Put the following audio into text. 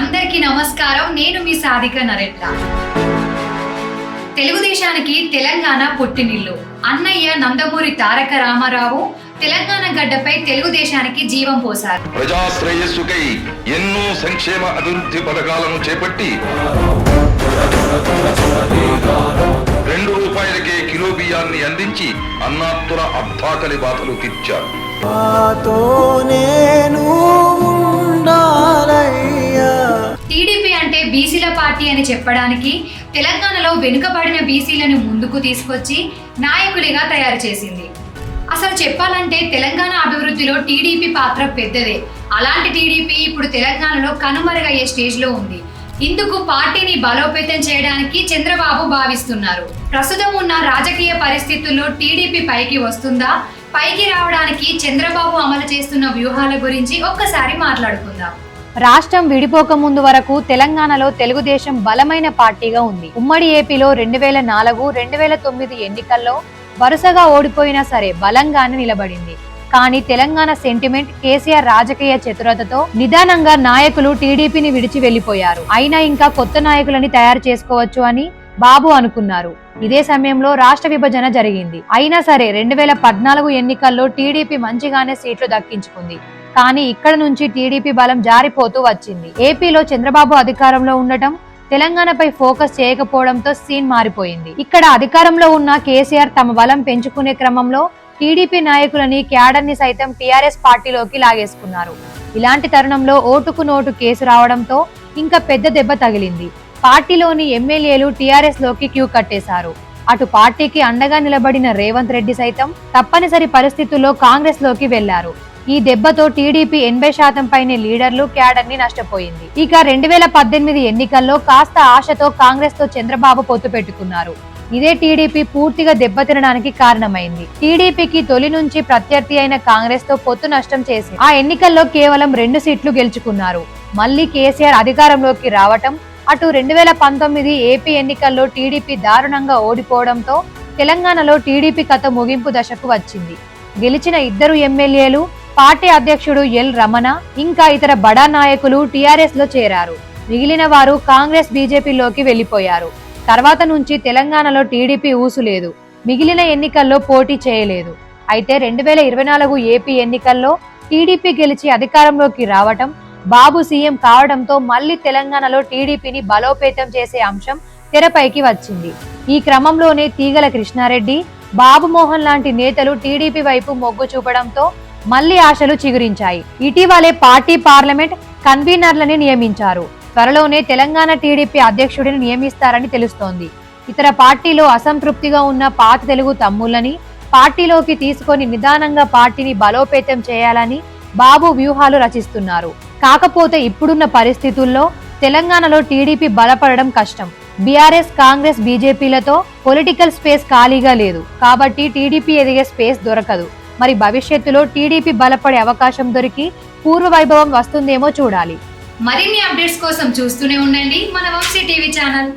అందరికీ నమస్కారం. నేను మీ సాధిక నరెట్ల. తెలుగుదేశానికి తెలంగాణ పుట్టినిల్లు. అన్నయ్య నందమూరి తారక రామారావు తెలంగాణ గడ్డపై తెలుగుదేశానికి జీవం పోశారు ప్రజా శ్రేయస్సుకై ఎన్నో సంక్షేమ అభివృద్ధి పథకాలను చేపట్టి రెండు రూపాయలకే కిలో బియ్యాన్ని అందించి అన్నాత్తుల అర్థాకలి బాధలు తీర్చారు. పార్టీ అని చెప్పడానికి తెలంగాణలో వెనుకబడిన బీసీలను ముందుకు తీసుకొచ్చి నాయకులుగా తయారు చేసింది. అసలు చెప్పాలంటే తెలంగాణ అభివృద్ధిలో టీడీపీ పాత్ర పెద్దదే. అలాంటి టీడీపీ ఇప్పుడు తెలంగాణలో కనుమరుగయ్యే స్టేజ్లో ఉంది. ఇందుకు పార్టీని బలోపేతం చేయడానికి చంద్రబాబు భావిస్తున్నారు. ప్రస్తుతం ఉన్న రాజకీయ పరిస్థితుల్లో టీడీపీ పైకి వస్తుందా? పైకి రావడానికి చంద్రబాబు అమలు చేస్తున్న వ్యూహాల గురించి ఒక్కసారి మాట్లాడుకుందాం. రాష్ట్రం విడిపోక ముందు వరకు తెలంగాణలో తెలుగుదేశం బలమైన పార్టీగా ఉంది. ఉమ్మడి ఏపీలో రెండు వేల నాలుగు రెండు వేల తొమ్మిది ఎన్నికల్లో వరుసగా ఓడిపోయినా సరే బలంగానే నిలబడింది. కానీ తెలంగాణ సెంటిమెంట్ కేసీఆర్ రాజకీయ చతురతతో నిదానంగా నాయకులు టీడీపీని విడిచి వెళ్ళిపోయారు అయినా ఇంకా కొత్త నాయకులని తయారు చేసుకోవచ్చు అని బాబు అనుకున్నారు. ఇదే సమయంలో రాష్ట్ర విభజన జరిగింది. అయినా సరే రెండు వేల పద్నాలుగు ఎన్నికల్లో టీడీపీ మంచిగానే సీట్లు దక్కించుకుంది. కానీ ఇక్కడ నుంచి టీడీపీ బలం జారిపోతూ వచ్చింది. ఏపీలో చంద్రబాబు అధికారంలో ఉండటం తెలంగాణపై ఫోకస్ చేయకపోవడంతో సీన్ మారిపోయింది. ఇక్కడ అధికారంలో ఉన్న కేసీఆర్ తమ బలం పెంచుకునే క్రమంలో టీడీపీ నాయకులని క్యాడర్ని సైతం టీఆర్ఎస్ పార్టీలోకి లాగేసుకున్నారు. ఇలాంటి తరుణంలో ఓటుకు నోటు కేసు రావడంతో ఇంకా పెద్ద దెబ్బ తగిలింది. పార్టీలోని ఎమ్మెల్యేలు టీఆర్ఎస్లోకి క్యూ కట్టేశారు. అటు పార్టీకి అండగా నిలబడిన రేవంత్ రెడ్డి సైతం తప్పనిసరి పరిస్థితుల్లో కాంగ్రెస్లోకి వెళ్ళారు. ఈ దెబ్బతో టీడీపీ ఎనభై శాతం పైనే లీడర్లు క్యాడర్ని నష్టపోయింది. ఇక రెండు వేల పద్దెనిమిది ఎన్నికల్లో కాస్త ఆశతో కాంగ్రెస్తో చంద్రబాబు పొత్తు పెట్టుకున్నారు. ఇదే టీడీపీ పూర్తిగా దెబ్బతినడానికి కారణమైంది. టీడీపీకి తొలి నుంచి ప్రత్యర్థి అయిన కాంగ్రెస్తో పొత్తు నష్టం చేసి ఆ ఎన్నికల్లో కేవలం రెండు సీట్లు గెలుచుకున్నారు. మళ్ళీ కేసీఆర్ అధికారంలోకి రావటం అటు రెండు వేల పంతొమ్మిది ఏపీ ఎన్నికల్లో టీడీపీ దారుణంగా ఓడిపోవడంతో తెలంగాణలో టీడీపీ కథ ముగింపు దశకు వచ్చింది. గెలిచిన ఇద్దరు ఎమ్మెల్యేలు పార్టీ అధ్యక్షుడు ఎల్ రమణ ఇంకా ఇతర బడా నాయకులు టీఆర్ఎస్లో చేరారు. మిగిలిన వారు కాంగ్రెస్ బీజేపీలోకి వెళ్ళిపోయారు తర్వాత నుంచి తెలంగాణలో టీడీపీ ఊసులేదు. మిగిలిన ఎన్నికల్లో పోటీ చేయలేదు. అయితే రెండు వేల ఇరవై నాలుగు ఏపీ ఎన్నికల్లో టీడీపీ గెలిచి అధికారంలోకి రావటం బాబు సీఎం కావడంతో మళ్ళీ తెలంగాణలో టీడీపీని బలోపేతం చేసే అంశం తెరపైకి వచ్చింది. ఈ క్రమంలోనే తీగల కృష్ణారెడ్డి బాబు మోహన్ లాంటి నేతలు టీడీపీ వైపు మొగ్గు చూపడంతో మళ్ళీ ఆశలు చిగురించాయి. ఇటీవలే పార్టీ పార్లమెంట్ కన్వీనర్లని నియమించారు. త్వరలోనే తెలంగాణ టీడీపీ అధ్యక్షుడిని నియమిస్తారని తెలుస్తోంది. ఇతర పార్టీలో అసంతృప్తిగా ఉన్న పాత తెలుగు తమ్ముళ్ళని పార్టీలోకి తీసుకొని నిదానంగా పార్టీని బలోపేతం చేయాలని బాబు వ్యూహాలు రచిస్తున్నారు. కాకపోతే ఇప్పుడున్న పరిస్థితుల్లో తెలంగాణలో టీడీపీ బలపడడం కష్టం. బీఆర్ఎస్ కాంగ్రెస్ బీజేపీలతో పొలిటికల్ స్పేస్ ఖాళీగా లేదు. కాబట్టి టీడీపీ ఎదిగే స్పేస్ దొరకదు. మరి భవిష్యత్తులో టీడీపీ బలపడే అవకాశం దొరికి పూర్వ వైభవం వస్తుందేమో చూడాలి. మరిన్ని అప్డేట్స్ కోసం చూస్తూనే ఉండండి మన వంశీ టీవీ ఛానల్.